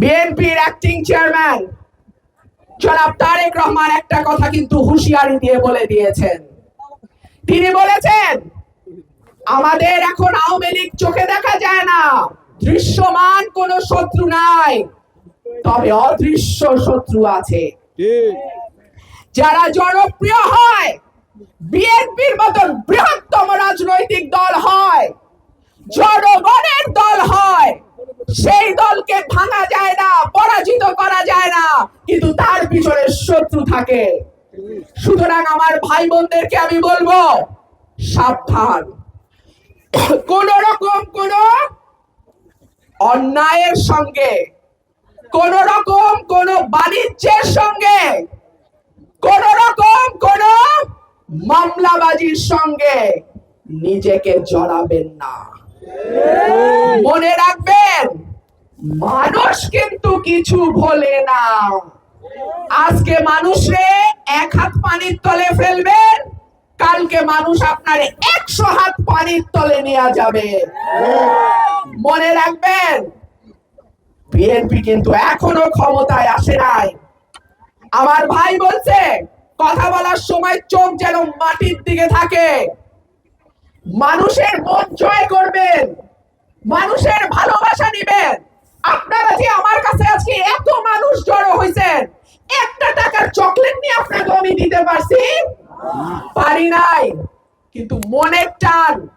বিএনপির acting chairman জনাব তারেক রহমান একটা কথা কিন্তু হুঁশিয়ারি দিয়ে বলে দিয়েছেন। তিনি বলেছেন আমাদের এখন আওয়ামী লীগ চোখে দেখা যায় না। দৃশ্যমান কোন শত্রু নাই তবে অদৃশ্য শত্রু আছে। যারা জনপ্রিয় হয় বিএনপির মতন বৃহত্তম রাজনৈতিক দল হয় জনগণের দল হয় সেই দলকে ভাঙা যায় না, পরাজিত করা যায় না। কিন্তু তার পিছনে শত্রু থাকে। সুতরাং আমার ভাই বোনদেরকে আমি বলব, সাবধান। কোন রকম কোন অন্যায়ের সঙ্গে কোন রকম কোন বাণিজ্যের সঙ্গে কোন রকম কোন মামলাবাজির সঙ্গে নিজেকে জড়াবেন না। মনে রাখবেন, মানুষ কিন্তু কিছু ভোলে না। আজকে মানুষে এক হাত পানির তলে ফেলবেন, কালকে মানুষ আপনার একশো হাত পানির তলে নেওয়া যাবে। মনে রাখবেন, বিএনপি কিন্তু এখনও ক্ষমতায় আসে নাই। আমার ভাই বলছে, কথা বলার সময় চোখ যেন মাটির দিকে থাকে। মানুষের মন জয় করবেন। মানুষের ভালোবাসা নিবেন। আপনারা যে আমার কাছে আজকে এত মানুষ জড়ো হয়েছেন একটা টাকার চকলেট নিয়ে আপনাকে আমি দিতে পারছি? পারি নাই। কিন্তু মনের টান,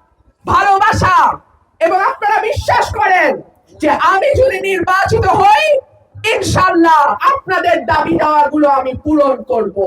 ভালোবাসা, এবং আপনারা বিশ্বাস করেন যে আমি যদি নির্বাচিত হই, ইনশাল্লাহ আপনাদের দাবি দেওয়াগুলো আমি পূরণ করব।